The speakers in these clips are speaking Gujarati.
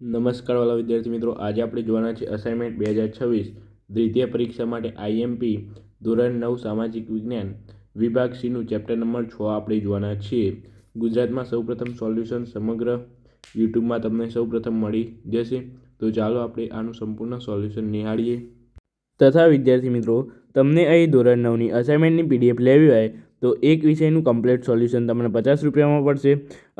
નમસ્કાર વાલા વિદ્યાર્થી મિત્રો, આજે આપણે જોવાના છે અસાઇનમેન્ટ બે હજાર છવ્વીસ, દ્વિતીય પરીક્ષા માટે આઈએમપી ધોરણ નવ, સામાજિક વિજ્ઞાન, વિભાગ સીનું ચેપ્ટર નંબર છ આપણે જોવાના છીએ. ગુજરાતમાં સૌપ્રથમ સોલ્યુશન સમગ્ર યુટ્યુબમાં તમને સૌપ્રથમ મળી જશે. તો ચાલો આપણે આનું સંપૂર્ણ સોલ્યુશન નિહાળીએ. તથા વિદ્યાર્થી મિત્રો, તમને અહીં ધોરણ નવની અસાઇનમેન્ટની પીડીએફ લેવી હોય તો એક વિષયનું કમ્પ્લીટ સોલ્યુશન તમને પચાસ રૂપિયામાં પડશે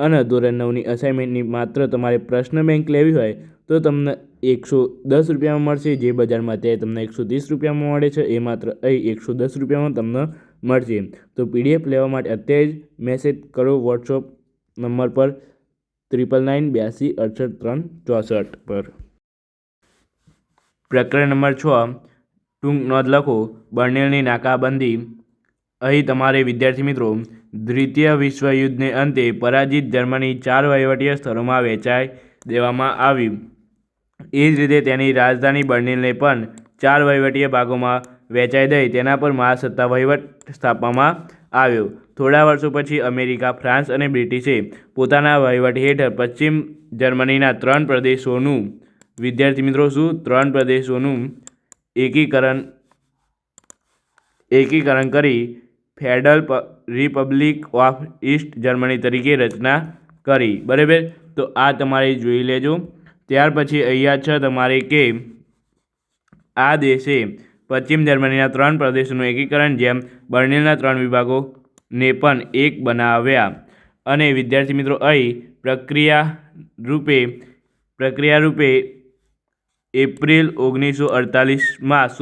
અને ધોરણ નવની અસાઇનમેન્ટની માત્ર તમારે પ્રશ્ન બેંક લેવી હોય તો તમને એકસો દસ રૂપિયામાં મળશે. જે બજારમાં અત્યારે તમને એકસો ત્રીસ રૂપિયામાં મળે છે. એ માત્ર અહીં એકસો દસ રૂપિયામાં તમને મળશે. તો પીડીએફ લેવા માટે અત્યારે જ મેસેજ કરો વોટ્સઅપ નંબર પર ત્રિપલ નાઇન બ્યાસી અડસઠ ત્રણ ચોસઠ પર. પ્રકરણ નંબર છ ટૂંક નોંધ લખો બર્નેલની નાકાબંધી અહીં તમારે વિદ્યાર્થી મિત્રો, દ્વિતીય વિશ્વયુદ્ધને અંતે પરાજિત જર્મની ચાર વહીવટીય સ્થળોમાં વહેંચાઈ દેવામાં આવી. એ જ રીતે તેની રાજધાની બર્લિનને પણ ચાર વહીવટીય ભાગોમાં વહેંચાઈ દઈ, તેના પર મહાસત્તા વહીવટ સ્થાપવામાં આવ્યો. થોડા વર્ષો પછી અમેરિકા, ફ્રાન્સ અને બ્રિટિશે પોતાના વહીવટ હેઠળ પશ્ચિમ જર્મનીના ત્રણ પ્રદેશોનું, વિદ્યાર્થી મિત્રો શું? ત્રણ પ્રદેશોનું એકીકરણ એકીકરણ કરી federal republic of East Germany તરીકે રચના કરી. બરાબર? તો આ તમારે જોઈ લેજો. ત્યાર પછી અહીંયા છે તમારે કે આ દેશે પશ્ચિમ જર્મનીના ત્રણ પ્રદેશોનું એકીકરણ, જેમ બર્લિનના ત્રણ વિભાગોને પણ એક બનાવ્યા. અને વિદ્યાર્થી મિત્રો, અહીં પ્રક્રિયા રૂપે પ્રક્રિયા રૂપે એપ્રિલ ઓગણીસો અડતાલીસમાં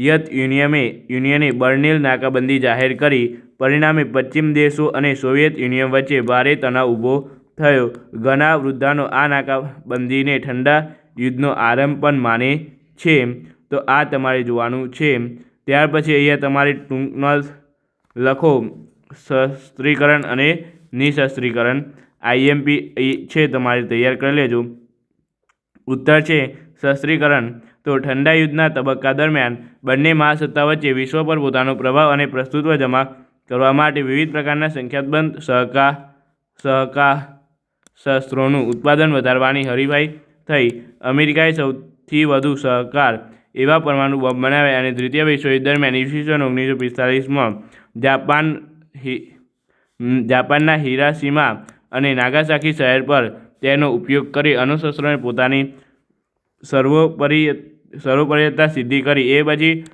સોવિયત યુનિયમે, યુનિયને બર્નિલ નાકાબંધી જાહેર કરી. પરિણામે પશ્ચિમ દેશો અને સોવિયત યુનિયન વચ્ચે ભારે તણાવ ઊભો થયો. ઘણા વૃદ્ધાનો આ નાકાબંધીને ઠંડા યુદ્ધનો આરંભ પણ માને છે. તો આ તમારે જોવાનું છે. ત્યાર પછી અહીંયા તમારે ટૂંકમાં લખો. શસ્ત્રીકરણ અને નિઃશસ્ત્રીકરણ. આઈએમપી છે, તમારે તૈયાર કરી લેજો. ઉત્તર છે શસ્ત્રીકરણ તો ઠંડા યુદ્ધના તબક્કા દરમિયાન બંને મહાસત્તા વચ્ચે વિશ્વ પર પોતાનો પ્રભાવ અને પ્રસ્તુત્વ જમા કરવા માટે વિવિધ પ્રકારના સંખ્યાબંધ સહકાર સહકાર શસ્ત્રોનું ઉત્પાદન વધારવાની હરીફાઈ થઈ અમેરિકાએ સૌથી વધુ સહકાર એવા પરમાણુ બોમ્બ બનાવ્યા અને દ્વિતીય વિશ્વયુદ્ધ દરમિયાન ઈસવીસન ઓગણીસો પિસ્તાલીસમાં જાપાન જાપાનના હિરાસીમા અને નાગાસાકી શહેર પર તેનો ઉપયોગ કરી અણુશસ્ત્રોને પોતાની સર્વોપરી સર્વોપરીયતા સિદ્ધિ કરી. એ પછી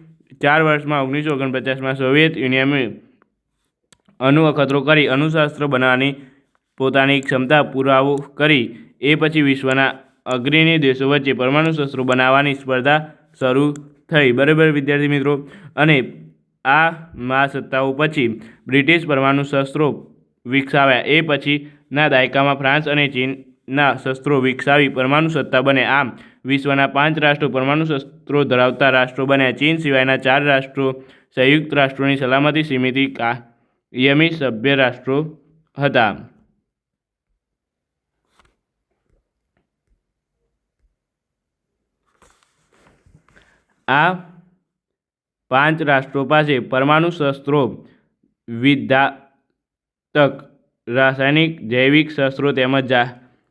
ચાર વર્ષમાં ઓગણીસો ઓગણપચાસમાં સોવિયત યુનિયને અણુ અખતરો કરી. અણુશસ્ત્ર બનાવવાની પોતાની ક્ષમતા પુરાવો કરી. એ પછી વિશ્વના અગ્રણી દેશો વચ્ચે પરમાણુ શસ્ત્રો બનાવવાની સ્પર્ધા શરૂ થઈ. બરાબર, વિદ્યાર્થી મિત્રો? અને આ મહાસત્તાઓ પછી બ્રિટિશ પરમાણુ શસ્ત્રો વિકસાવ્યા. એ પછીના દાયકામાં ફ્રાન્સ અને ચીનના શસ્ત્રો વિકસાવી પરમાણુ સત્તા બને. આમ, વિશ્વના પાંચ રાષ્ટ્રો પરમાણુ શસ્ત્રો ધરાવતા રાષ્ટ્રો બન્યા. ચીન સિવાયના ચાર રાષ્ટ્રો સંયુક્ત રાષ્ટ્રોની સલામતી સમિતિ કાયમી સભ્ય રાષ્ટ્રો હતા. આ પાંચ રાષ્ટ્રો પાસે પરમાણુ શસ્ત્રો વિધાતક રાસાયણિક, જૈવિક શસ્ત્રો તેમજ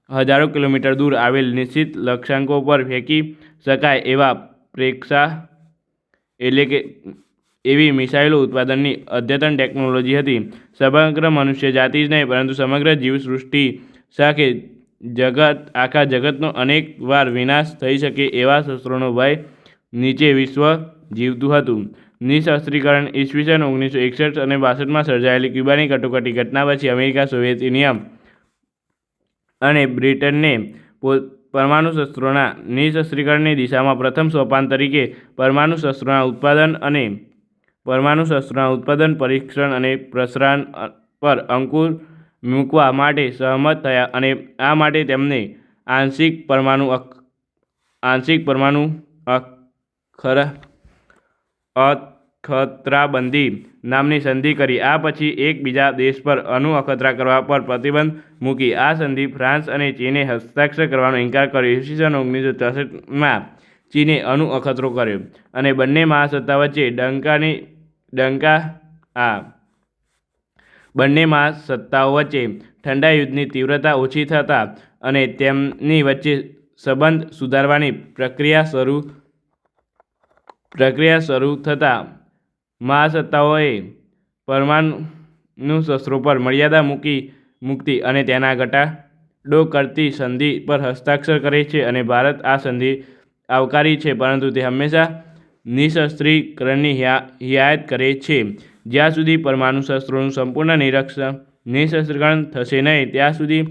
હજારો કિલોમીટર દૂર આવેલ નિશ્ચિત લક્ષ્યાંકો પર ફેંકી શકાય એવા પ્રેક્ષા એટલે કે એવી મિસાઇલો ઉત્પાદનની અદ્યતન ટેકનોલોજી હતી. સમગ્ર મનુષ્ય જાતિ જ નહીં, પરંતુ સમગ્ર જીવસૃષ્ટિ સાથે જગત, આખા જગતનો અનેક વાર વિનાશ થઈ શકે એવા શસ્ત્રોનો ભય નીચે વિશ્વ જીવતું હતું. નિશસ્ત્રીકરણ ઈસવીસન ઓગણીસો એકસઠ અને બાસઠમાં સર્જાયેલી ક્યુબાની કટોકટી ઘટના પછી અમેરિકા, સોવિયત યુનિયન અને બ્રિટનને પરમાણુ શસ્ત્રોના નિશસ્ત્રીકરણની દિશામાં પ્રથમ સોપાન તરીકે પરમાણુ શસ્ત્રોના ઉત્પાદન અને પરમાણુ શસ્ત્રોના ઉત્પાદન, પરીક્ષણ અને પ્રસારણ પર અંકુર મૂકવા માટે સહમત થયા અને આ માટે તેમને આંશિક પરમાણુ આંશિક પરમાણુ અખરા, અખતરાબંધી નામની સંધિ કરી. આ પછી એક બીજા દેશ પર અણુ અખતરા કરવા પર પ્રતિબંધ મૂકી. આ સંધિ ફ્રાન્સ અને ચીને હસ્તાક્ષર કરવાનો ઇનકાર કર્યો. ઈસવીસન ઓગણીસો ચોસઠમાં ચીને અણુ અખતરો કર્યો અને બંને મહાસત્તા વચ્ચે ડંકાની ડંકા, આ બંને મહાસત્તાઓ વચ્ચે ઠંડા યુદ્ધની તીવ્રતા ઓછી થતાં અને તેમની વચ્ચે સંબંધ સુધારવાની પ્રક્રિયા શરૂ પ્રક્રિયા શરૂ થતાં મહાસત્તાઓએ પરમાણુ શસ્ત્રો પર મર્યાદા મૂકી, મુક્તિ અને તેના ઘટાડો કરતી સંધિ પર હસ્તાક્ષર કરે છે અને ભારત આ સંધિ આવકારી છે, પરંતુ તે હંમેશા નિશસ્ત્રીકરણની હિયાયત કરે છે. જ્યાં સુધી પરમાણુ શસ્ત્રોનું સંપૂર્ણ નિરક્ષણ, નિશસ્ત્રીકરણ થશે નહીં, ત્યાં સુધી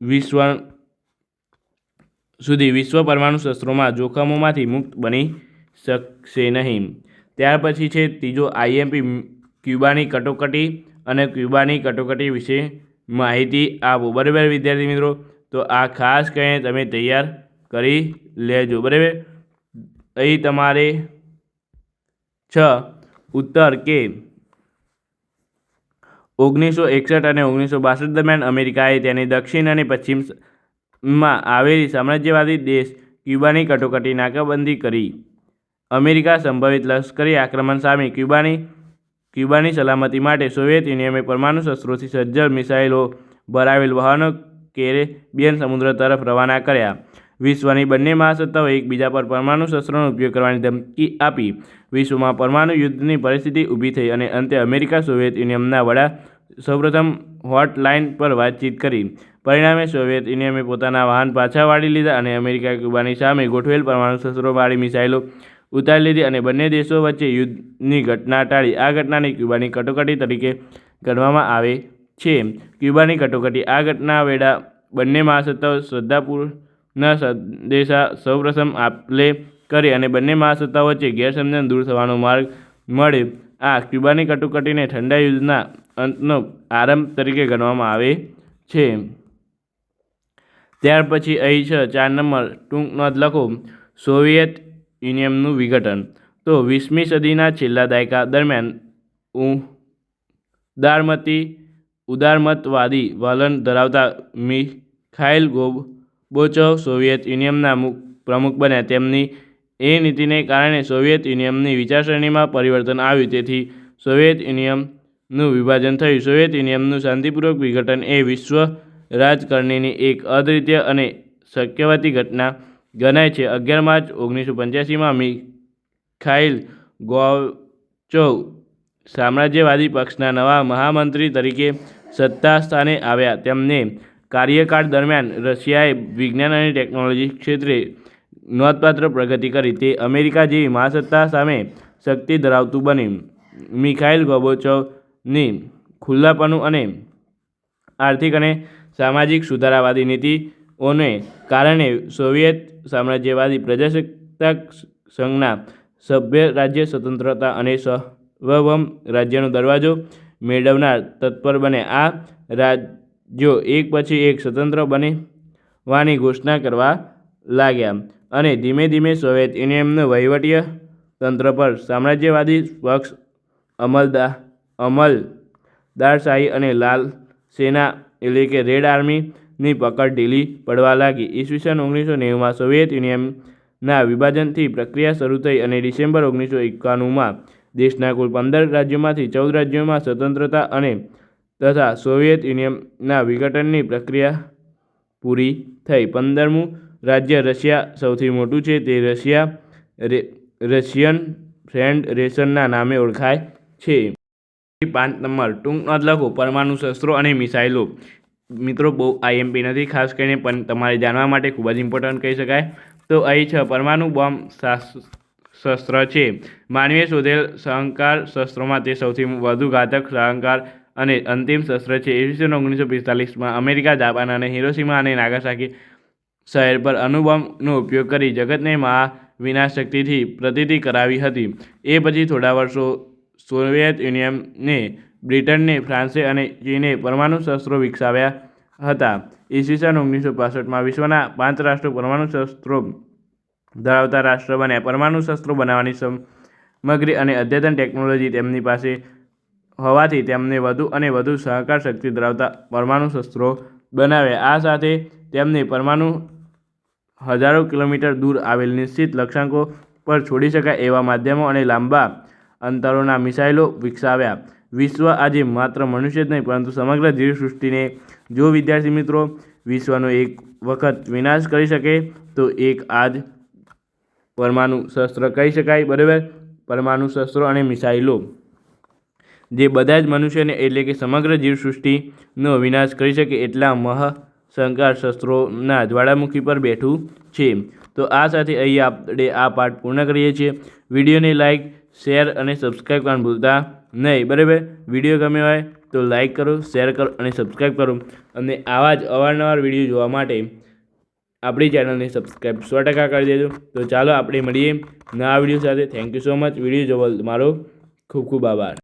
વિશ્વ સુધી વિશ્વ પરમાણુ શસ્ત્રોમાં જોખમોમાંથી મુક્ત બની શકશે નહીં. ત્યાર પછી છે ત્રીજો આઈએમપી ક્યુબાની કટોકટી અને ક્યુબાની કટોકટી વિશે માહિતી આપો. બરાબર વિદ્યાર્થી મિત્રો? તો આ ખાસ કરીને તમે તૈયાર કરી લેજો. બરાબર? અહીં તમારે છ ઉત્તર કે ઓગણીસો એકસઠ અને ઓગણીસો બાસઠ દરમિયાન અમેરિકાએ તેની દક્ષિણ અને પશ્ચિમમાં આવેલી સામ્રાજ્યવાદી દેશ ક્યુબાની કટોકટી નાકાબંધી કરી. અમેરિકા સંભવિત લશ્કરી આક્રમણ સામે ક્યુબાની ક્યુબાની સલામતી માટે સોવિયત યુનિયને પરમાણુ શસ્ત્રોથી સજ્જ મિસાઇલો ભરાવેલ વાહનો કેરેબિયન સમુદ્ર તરફ રવાના કર્યા. વિશ્વની બંને મહાસત્તાઓ એકબીજા પર પરમાણુ શસ્ત્રોનો ઉપયોગ કરવાની ધમકી આપી. વિશ્વમાં પરમાણુ યુદ્ધની પરિસ્થિતિ ઊભી થઈ અને અંતે અમેરિકા સોવિયત યુનિયનના વડા સૌપ્રથમ હોટલાઇન પર વાતચીત કરી. પરિણામે સોવિયત યુનિયને પોતાના વાહન પાછા વાળી લીધા અને અમેરિકા ક્યુબાની સામે ગોઠવેલ પરમાણુ શસ્ત્રોવાળી મિસાઇલો ઉતારી લીધી અને બંને દેશો વચ્ચે યુદ્ધની ઘટના ટાળી. આ ઘટનાને ક્યુબાની કટોકટી તરીકે ગણવામાં આવે છે. ક્યુબાની કટોકટી, આ ઘટના વેળા બંને મહાસત્તાઓ શ્રદ્ધાપૂર્ણ સંદેશા સૌપ્રથમ આપલે કરી અને બંને મહાસત્તાઓ વચ્ચે ગેરસમજણ દૂર થવાનો માર્ગ મળે. આ ક્યુબાની કટોકટીને ઠંડા યુદ્ધના અંતનો આરંભ તરીકે ગણવામાં આવે છે. ત્યાર પછી અહીં છે, ચાર નંબર, ટૂંક નોંધ લખો. સોવિયત યુનિયનનું વિઘટન. તો વીસમી સદીના છેલ્લા દાયકા દરમિયાન ઉદારમતી, ઉદારમતવાદી વલણ ધરાવતા મિખાઇલ ગોર્બોચોવ સોવિયત યુનિયનના પ્રમુખ બન્યા. તેમની એ નીતિને કારણે સોવિયત યુનિયનની વિચારસરણીમાં પરિવર્તન આવ્યું. તેથી સોવિયત યુનિયનનું વિભાજન થયું. સોવિયત યુનિયનનું શાંતિપૂર્વક વિઘટન એ વિશ્વ રાજકારણીની એક અદ્વિતીય અને શક્યવતી ઘટના ગણાય છે. અગિયાર માર્ચ ઓગણીસો પંચ્યાસીમાં મિખાઇલ ગોર્બચોવ સામ્રાજ્યવાદી પક્ષના નવા મહામંત્રી તરીકે સત્તા સ્થાને આવ્યા. તેમને કાર્યકાળ દરમિયાન રશિયાએ વિજ્ઞાન અને ટેકનોલોજી ક્ષેત્રે નોંધપાત્ર પ્રગતિ કરી. તે અમેરિકા જેવી મહાસત્તા સામે શક્તિ ધરાવતું બન્યું. મિખાઇલ ગોબોચોવની ખુલ્લાપણું અને આર્થિક અને સામાજિક સુધારાવાદી નીતિઓને કારણે સોવિયત સામ્રાજ્યવાદી પ્રજાસત્તાક સંઘના સભ્ય રાજ્ય સ્વતંત્રતા અને સાર્વભૌમ રાજ્યનો દરવાજો મેળવનાર તત્પર બને. આ રાજ્યો એક પછી એક સ્વતંત્ર બનવાની ઘોષણા કરવા લાગ્યા અને ધીમે ધીમે સોવિયત યુનિયનનું વહીવટીય તંત્ર પર સામ્રાજ્યવાદી પક્ષ અમલદા, અમલદારશાહી અને લાલ સેના એટલે કે રેડ આર્મીની પકડ ઢીલી પડવા લાગી. ઈસવીસન ઓગણીસો નેવુંમાં સોવિયત યુનિયનના વિભાજનથી પ્રક્રિયા શરૂ થઈ અને ડિસેમ્બર ઓગણીસો એકાણુંમાં દેશના કુલ પંદર રાજ્યોમાંથી ચૌદ રાજ્યોમાં સ્વતંત્રતા અને તથા સોવિયત યુનિયનના વિઘટનની પ્રક્રિયા પૂરી થઈ. પંદરમું રાજ્ય રશિયા સૌથી મોટું છે. તે રશિયા રશિયન ફ્રેન્ડ રેશનના નામે ઓળખાય છે. પાંચ નંબર ટૂંક નોંધ લખો, પરમાણુ શસ્ત્રો અને મિસાઇલો. મિત્રો, બહુ આઈએમપી નથી, ખાસ કરીને પણ તમારે જાણવા માટે ખૂબ જ ઇમ્પોર્ટન્ટ કહી શકાય. તો અહીં છ પરમાણુ બોમ્બ શસ્ત્ર છે. માનવીએ શોધેલ સહંકાર શસ્ત્રોમાં તે સૌથી વધુ ઘાતક સહંકાર અને અંતિમ શસ્ત્ર છે. ઈસવીસન ઓગણીસો પિસ્તાલીસમાં અમેરિકા, જાપાન અને હિરોસીમા અને નાગાસાકી શહેર પર અણુબોમ્બનો ઉપયોગ કરી જગતને મહા વિનાશક્તિથી પ્રતીતિ કરાવી હતી. એ પછી થોડા વર્ષો સોવિયત યુનિયને બ્રિટનને, ફ્રાન્સે અને ચીને પરમાણુ શસ્ત્રો વિકસાવ્યા હતા. ઈસવીસન ઓગણીસો પાસઠમાં વિશ્વના પાંચ રાષ્ટ્રો પરમાણુ શસ્ત્રો ધરાવતા રાષ્ટ્ર બન્યા. પરમાણુ શસ્ત્રો બનાવવાની સામગ્રી અને અદ્યતન ટેકનોલોજી તેમની પાસે હોવાથી તેમને વધુ અને વધુ સહકાર શક્તિ ધરાવતા પરમાણુ શસ્ત્રો બનાવ્યા. આ સાથે તેમને પરમાણુ હજારો કિલોમીટર દૂર આવેલ નિશ્ચિત લક્ષ્યાંકો પર છોડી શકાય એવા માધ્યમો અને લાંબા અંતરોના મિસાઇલો વિકસાવ્યા. વિશ્વ આજે માત્ર મનુષ્ય જ નહીં, પરંતુ સમગ્ર જીવસૃષ્ટિને, જો વિદ્યાર્થી મિત્રો વિશ્વનો એક વખત વિનાશ કરી શકે, તો એક આજ પરમાણુ શસ્ત્ર કહી શકાય, બરાબર? પરમાણુ શસ્ત્રો અને મિસાઇલો, જે બધા જ મનુષ્યને એટલે કે સમગ્ર જીવસૃષ્ટિનો વિનાશ કરી શકે એટલા મહાશંકાર શસ્ત્રોના જ્વાળામુખી પર બેઠું છે. તો આ સાથે અહીં આપણે આ પાઠ પૂર્ણ કરીએ છીએ. વિડીયોને લાઇક શેર અને સબસ્ક્રાઈબ કરવાનું ભૂલતા નહીં. બરાબર? વીડિયો ગમ્યો હોય તો લાઇક કરો શેર કરો અને સબસ્ક્રાઈબ કરો. અને આવા જ અવારનવાર વીડિયો જોવા માટે આપણી ચેનલને સબસ્ક્રાઈબ સો ટકા કરી દેજો. તો ચાલો આપણે મળીએ નવા વીડિયો સાથે. Thank you so much video જોવા મારો ખૂબ ખૂબ આભાર.